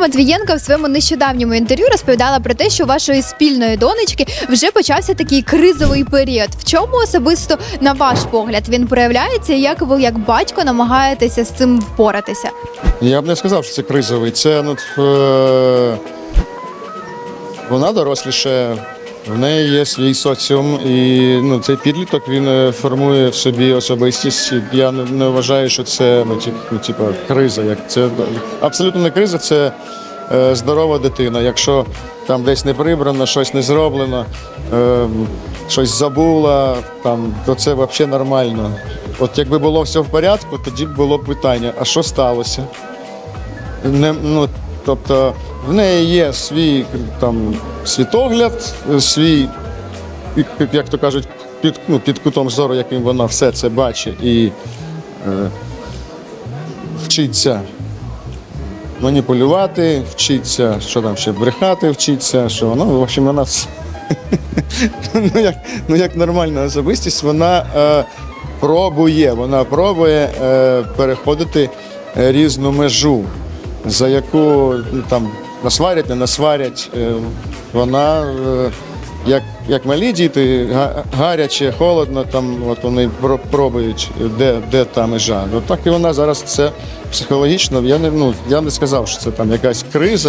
Матвієнко в своєму нещодавньому інтерв'ю розповідала про те, що у вашої спільної донечки вже почався такий кризовий період. В чому особисто, на ваш погляд, він проявляється, і як ви, як батько, намагаєтеся з цим впоратися? Я б не сказав, що це кризовий. Це ну, е, вона доросліше, в неї є свій соціум, і ну, цей підліток він е, формує в собі особистість. Я не, не вважаю, що це ну, ті- ну, типу, криза. Як це абсолютно не криза, це е, здорова дитина. Якщо там десь не прибрано, щось не зроблено, е, щось забула, там, то це взагалі нормально. От якби було все в порядку, тоді б було б питання, а що сталося? Не, ну, тобто в неї є свій там, світогляд, свій, як- то кажуть, під, ну, під кутом зору, яким вона все це бачить і е, вчиться маніпулювати, вчиться, що там ще брехати, вчиться, що вона, в общем, вона ну, як, ну, як нормальна особистість, вона е, пробує, вона пробує е, переходити різну межу, за яку ну, там насварять, не насварять. Е, вона, е, як, як малі діти, га- гаряче, холодно, там от вони про- пробують, де, де та межа. Ну, так і вона зараз це психологічно. Я не, ну, я не сказав, що це там якась криза.